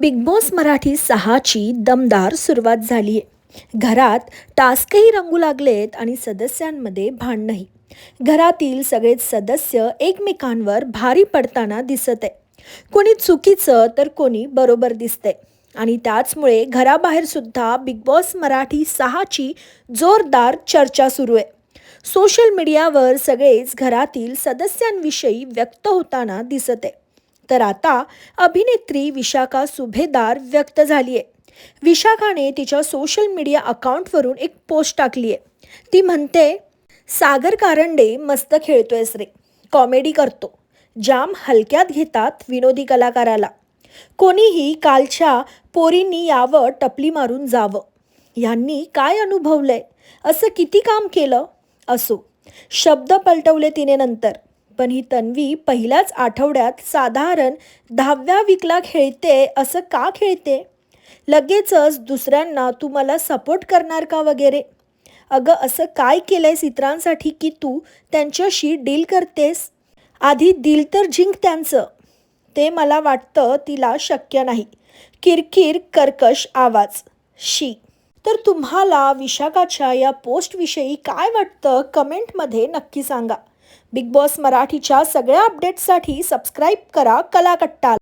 Big boss Marathi सहाची दमदार सुरुवात झाली. आहे घरात टास्कही रंगू लागलेत आणि सदस्यांमध्ये भांडणही घरातील सगळेच सदस्य एकमेकांवर भारी पडताना दिसत आहे कोणी चुकीचं तर कोणी बरोबर दिसतंय. आणि त्याचमुळे घराबाहेरसुद्धा बिग बॉस मराठी सहाची जोरदार चर्चा सुरू आहे. सोशल मीडियावर सगळेच घरातील सदस्यांविषयी व्यक्त होताना दिसत आहे तर आता अभिनेत्री विशाखा सुभेदार व्यक्त झाली आहे विशाखाने तिच्या सोशल मीडिया अकाउंटवरून एक पोस्ट टाकली आहे ती म्हणते सागर कारंडे मस्त खेळतोयस रे कॉमेडी करतो. जाम हलक्यात घेतात विनोदी कलाकाराला. कोणीही कालच्या पोरींनी यावं टपली मारून जावं. यांनी काय अनुभवलंय? असं किती काम केलं? असो. शब्द पलटवले तिने नंतर. पण ही तन्वी पहिल्याच आठवड्यात साधारण दहाव्या विकला खेळते असं का खेळते? लगेचच दुसऱ्यांना तू मला सपोर्ट करणार का? वगैरे. अगं असं काय केलंयस इतरांसाठी की तू त्यांच्याशी डील करतेस? आधी दिल तर जिंक त्यांचं. ते मला वाटतं तिला शक्य नाही. किरकिर कर्कश आवाज. शी. तर तुम्हाला विशाखाच्या या पोस्टविषयी काय वाटतं? कमेंटमध्ये नक्की सांगा. बिग बॉस मराठीच्या सगळ्या अपडेट्ससाठी सबस्क्राईब करा कलाकट्टा.